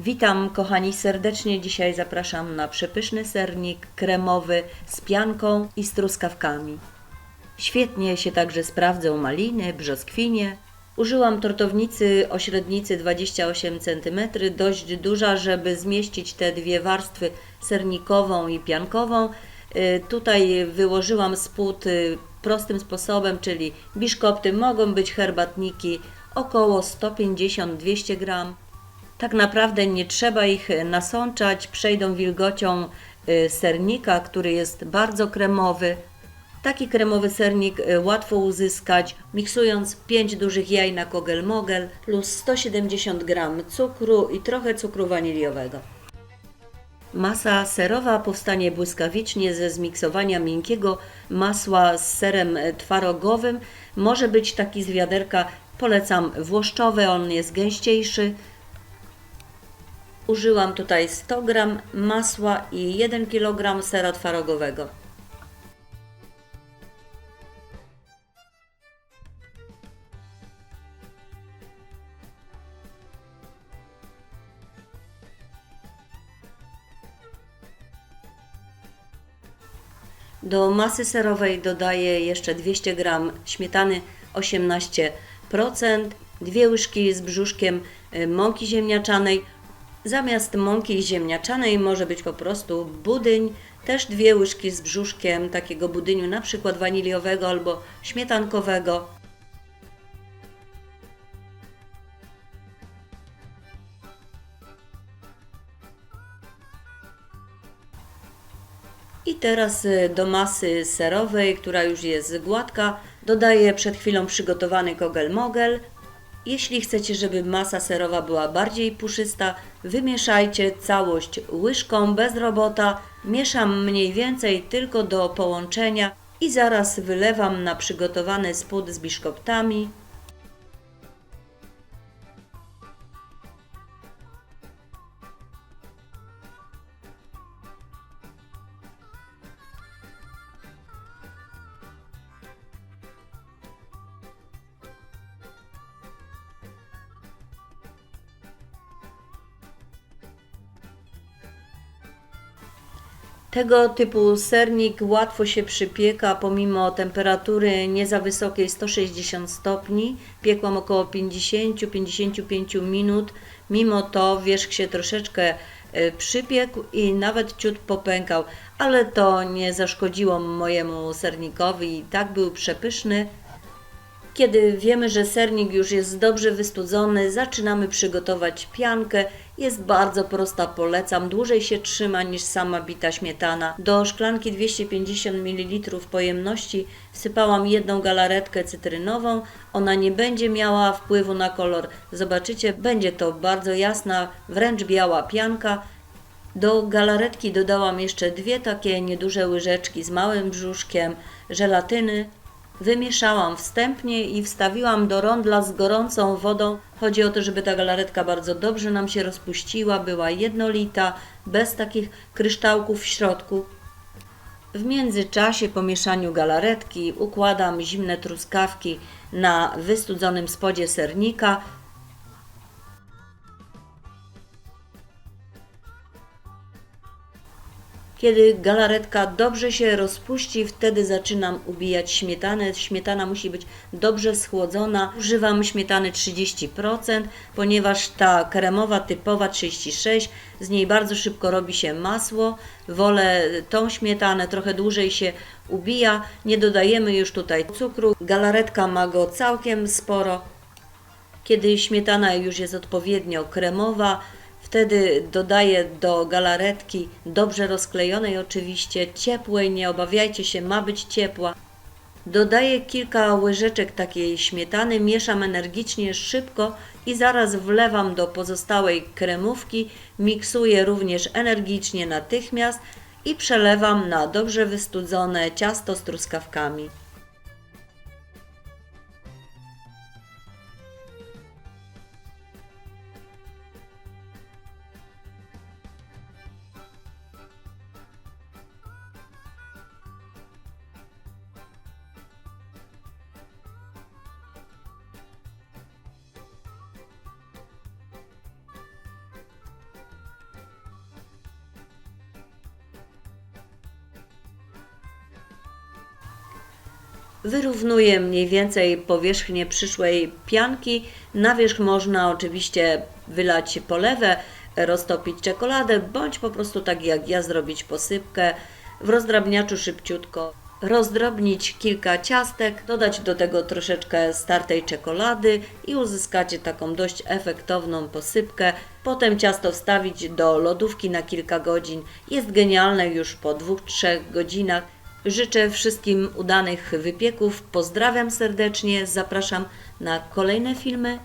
Witam kochani serdecznie. Dzisiaj zapraszam na przepyszny sernik kremowy z pianką i z truskawkami. Świetnie się także sprawdzą maliny, brzoskwinie. Użyłam tortownicy o średnicy 28 cm, dość duża, żeby zmieścić te dwie warstwy sernikową i piankową. Y, Tutaj wyłożyłam spód y, prostym sposobem, czyli biszkopty, mogą być herbatniki, około 150-200 gram. Tak naprawdę nie trzeba ich nasączać, przejdą wilgocią y, sernika, który jest bardzo kremowy. Taki kremowy sernik y, łatwo uzyskać, miksując 5 dużych jaj na kogel-mogel plus 170 g cukru i trochę cukru waniliowego. Masa serowa powstanie błyskawicznie ze zmiksowania miękkiego masła z serem e, twarogowym. Może być taki z wiaderka, polecam włoszczowy, on jest gęściejszy. Użyłam tutaj 100 g masła i 1 kg sera twarogowego. Do masy serowej dodaję jeszcze 200 g śmietany 18%, dwie łyżki z brzuszkiem y, mąki ziemniaczanej. Zamiast mąki ziemniaczanej może być po prostu budyń, też dwie łyżki z brzuszkiem takiego budyniu, na przykład waniliowego albo śmietankowego. I teraz y, do masy serowej, która już jest gładka, dodaję przed chwilą przygotowany kogel-mogel. Jeśli chcecie, żeby masa serowa była bardziej puszysta, wymieszajcie całość łyżką bez robota. Mieszam mniej więcej tylko do połączenia i zaraz wylewam na przygotowany spód z biszkoptami. Tego typu sernik łatwo się przypieka pomimo temperatury nie za wysokiej 160 stopni. Piekłam około 50-55 minut. Mimo to wierzch się troszeczkę e, przypiekł i nawet ciut popękał, ale to nie zaszkodziło mojemu sernikowi i tak był przepyszny. Kiedy wiemy, że sernik już jest dobrze wystudzony, zaczynamy przygotować piankę. Jest bardzo prosta, polecam. Dłużej się trzyma niż sama bita śmietana. Do szklanki 250 ml pojemności wsypałam jedną galaretkę cytrynową. Ona nie będzie miała wpływu na kolor. Zobaczycie, będzie to bardzo jasna, wręcz biała pianka. Do galaretki dodałam jeszcze dwie takie nieduże łyżeczki z małym brzuszkiem żelatyny. Wymieszałam wstępnie i wstawiłam do rondla z gorącą wodą. Chodzi o to, żeby ta galaretka bardzo dobrze nam się rozpuściła, była jednolita, bez takich kryształków w środku. W międzyczasie po mieszaniu galaretki układam zimne truskawki na wystudzonym spodzie sernika. Kiedy galaretka dobrze się rozpuści, wtedy zaczynam ubijać śmietanę. Śmietana musi być dobrze schłodzona. Używam śmietany 30%, ponieważ ta kremowa typowa 36, z niej bardzo szybko robi się masło. Wolę tą śmietanę, trochę dłużej się ubija. Nie dodajemy już tutaj cukru. Galaretka ma go całkiem sporo. Kiedy śmietana już jest odpowiednio kremowa, wtedy dodaję do galaretki, dobrze rozklejonej oczywiście, ciepłej, nie obawiajcie się, ma być ciepła. Dodaję kilka łyżeczek takiej śmietany, mieszam energicznie, szybko i zaraz wlewam do pozostałej kremówki, miksuję również energicznie natychmiast i przelewam na dobrze wystudzone ciasto z truskawkami. Wyrównuje mniej więcej powierzchnię przyszłej pianki. Na wierzch można oczywiście wylać polewę, roztopić czekoladę, bądź po prostu tak jak ja zrobić posypkę w rozdrabniaczu szybciutko. Rozdrobnić kilka ciastek, dodać do tego troszeczkę startej czekolady i uzyskacie taką dość efektowną posypkę. Potem ciasto wstawić do lodówki na kilka godzin. Jest genialne już po 2-3 godzinach. Życzę wszystkim udanych wypieków. Pozdrawiam serdecznie. Zapraszam na kolejne filmy.